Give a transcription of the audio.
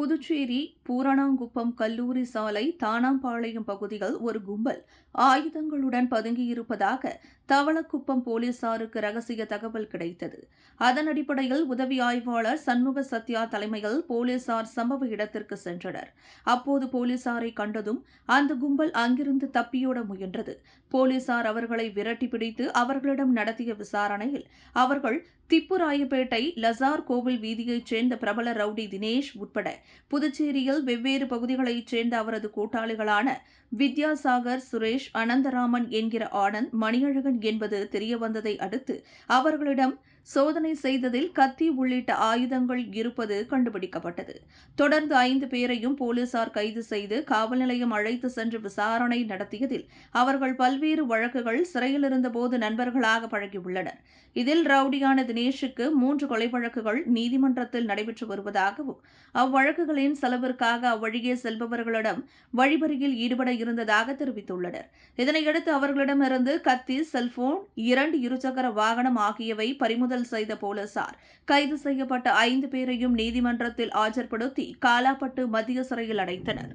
புதுச்சேரி பூரணாங்குப்பம் கல்லூரி சாலை தானாம்பாளையம் பகுதியில் ஒரு கும்பல். ஆயுதங்களுடன் பதுங்கியிருப்பதாக தவளக்குப்பம் போலீசாருக்கு ரகசிய தகவல் கிடைத்தது. அதன் அடிப்படையில் உதவி ஆய்வாளர் சண்முக சத்யா தலைமையில் போலீசார் சம்பவ இடத்திற்கு சென்றனர். அப்போது போலீசாரை கண்டதும் அந்த கும்பல் அங்கிருந்து தப்பியோட முயன்றது. போலீசார் அவர்களை விரட்டி பிடித்து அவர்களிடம் நடத்திய விசாரணையில் அவர்கள் திப்புராயப்பேட்டை லசார் கோவில் வீதியைச் சேர்ந்த பிரபல ரவுடி தினேஷ் உட்பட புதுச்சேரியில் வெவ்வேறு பகுதிகளைச் சேர்ந்த அவரது கூட்டாளிகளான வித்யாசாகர் சுரேஷ் அனந்தராமன் என்கிற ஆனந்த் மணியழகன் என்பது தெரியவந்ததை அடுத்து அவர்களிடம் சோதனை செய்ததில் கத்தி உள்ளிட்ட ஆயுதங்கள் இருப்பது கண்டுபிடிக்கப்பட்டது. தொடர்ந்து ஐந்து பேரையும் போலீசார் கைது செய்து காவல் நிலையம் அழைத்து சென்று விசாரணை நடத்தியதில் அவர்கள் பல்வேறு வழக்குகள் சிறையில் இருந்தபோது நண்பர்களாக பழகியுள்ளனர். இதில் ரவுடியான தினேஷுக்கு மூன்று கொலை வழக்குகள் நீதிமன்றத்தில் நடைபெற்று வருவதாகவும் அவ்வழக்குகளின் செலவிற்காக அவ்வழியே செல்பவர்களிடம் வழிபறியில் ஈடுபட இருந்ததாக தெரிவித்துள்ளனர். இதனையடுத்து அவர்களிடமிருந்து கத்தி செல்போன் இரண்டு இருசக்கர வாகனம் ஆகியவை பறிமுதல் செய்த போலீசார். கைது செய்யப்பட்ட ஐந்து பேரையும் நீதிமன்றத்தில் ஆஜர்படுத்தி காலாப்பட்டு மத்திய சிறையில் அடைத்தனர்.